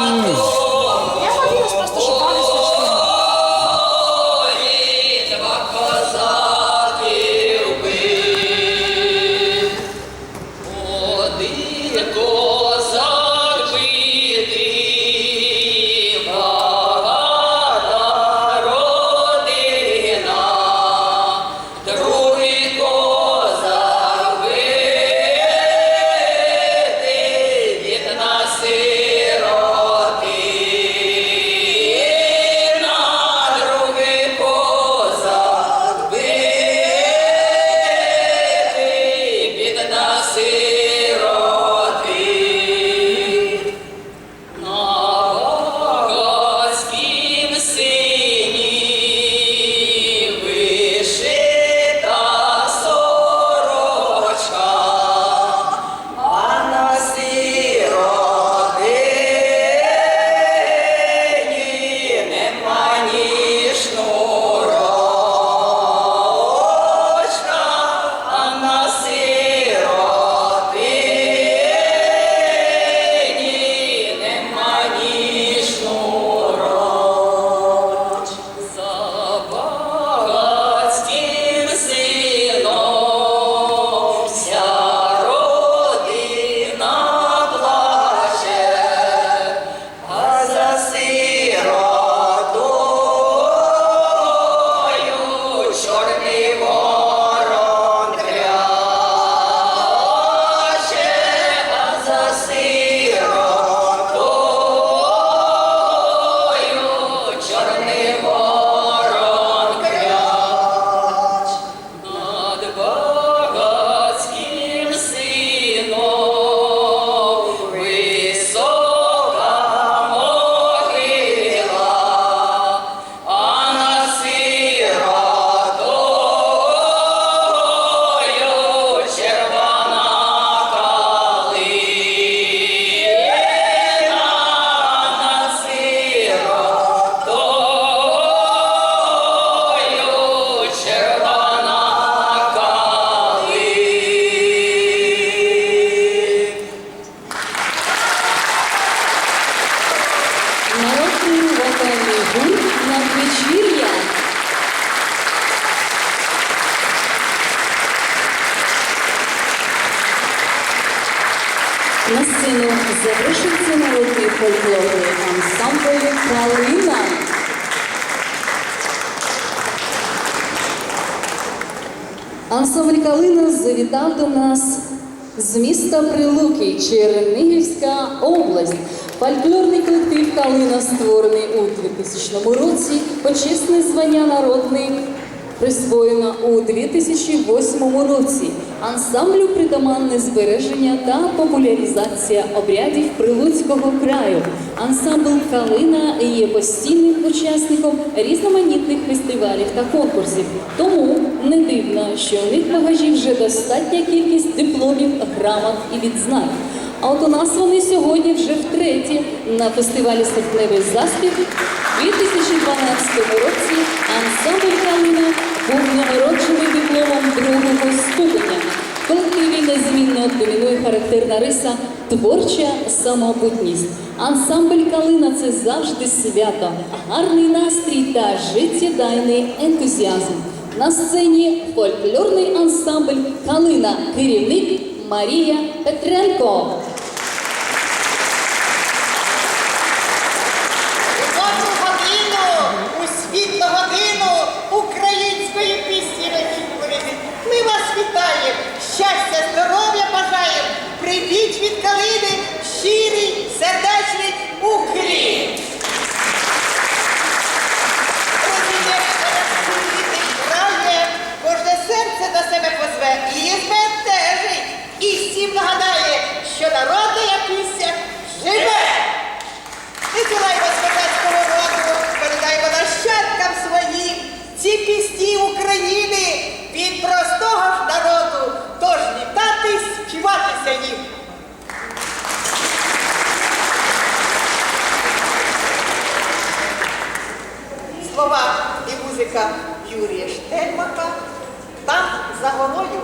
Hum. Калина. Ансамбль Калина завітав до нас з міста Прилуки, Чернігівська область. Фольклорний колектив Калина створений у 2000 році. Почесне звання народний присвоєно у 2008 році. Ансамблю притаманне збереження та популяризація обрядів Прилуцького краю. Ансамбль Калина є постійним учасником різноманітних фестивалів та конкурсів. Тому не дивно, що у них багажі вже достатня кількість дипломів, грамот і відзнак. А от у нас вони сьогодні вже втретє на фестивалі Серпневий заспів у 2012 році ансамбль Калина був нагороджений незмінно домінує характерна риса творча самобутність. Ансамбль Калина це завжди свято, гарний настрій та життєдайний ентузіазм. На сцені фольклорний ансамбль Калина, керівник Марія Петренко. Народна пісня живе. Висилаємо з козацького роду, передаємо нащадкам своїм ці пісні України від простого ж народу. Тож вітати, співатися їм. Слова і музика Юрія Штельмаха. Там за горою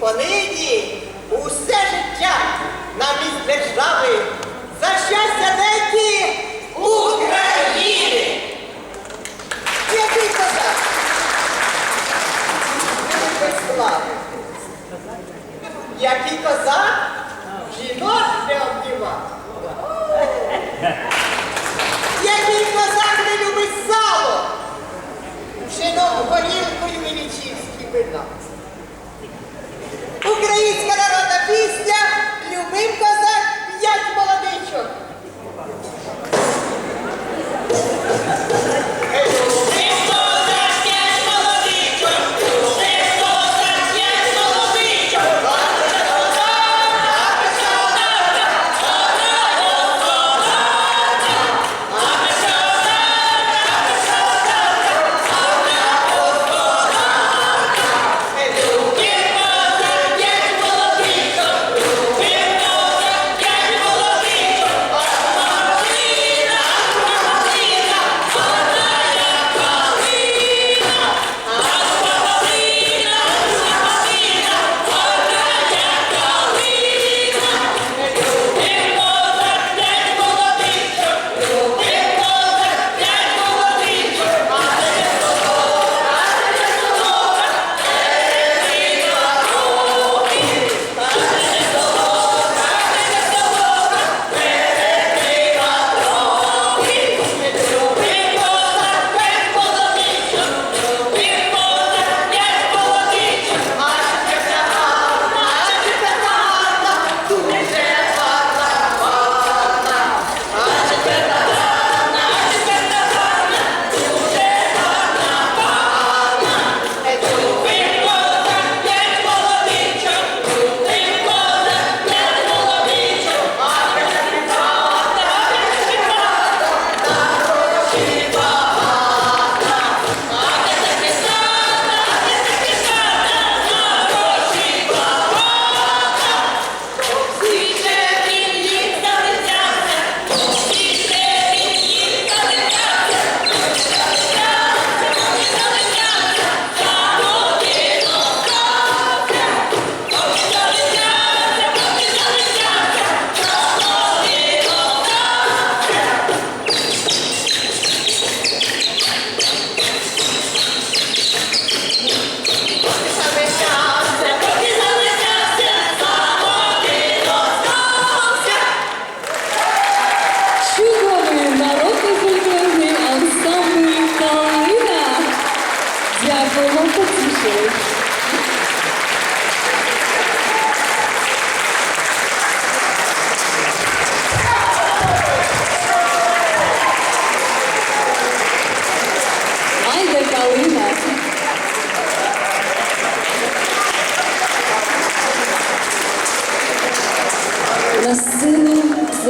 понині усе життя на місць держави. За щастя деякі України! Який козак! Який козак!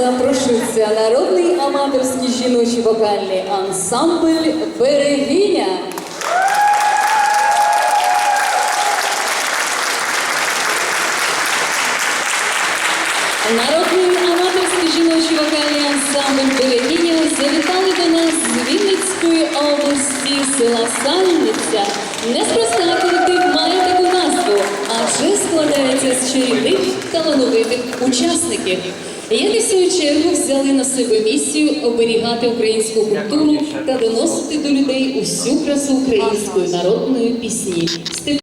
Запрошується народний аматорський жіночий вокальний ансамбль Берегиня. Народний аматорський жіночий вокальний ансамбль Берегиня завітали до нас з Вінницької області села Сальниця. Неспроста колектив має таку назву, адже складається з чарівних талановитих учасників, в свою чергу взяли на себе місію оберігати українську культуру та доносити до людей усю красу української народної пісні.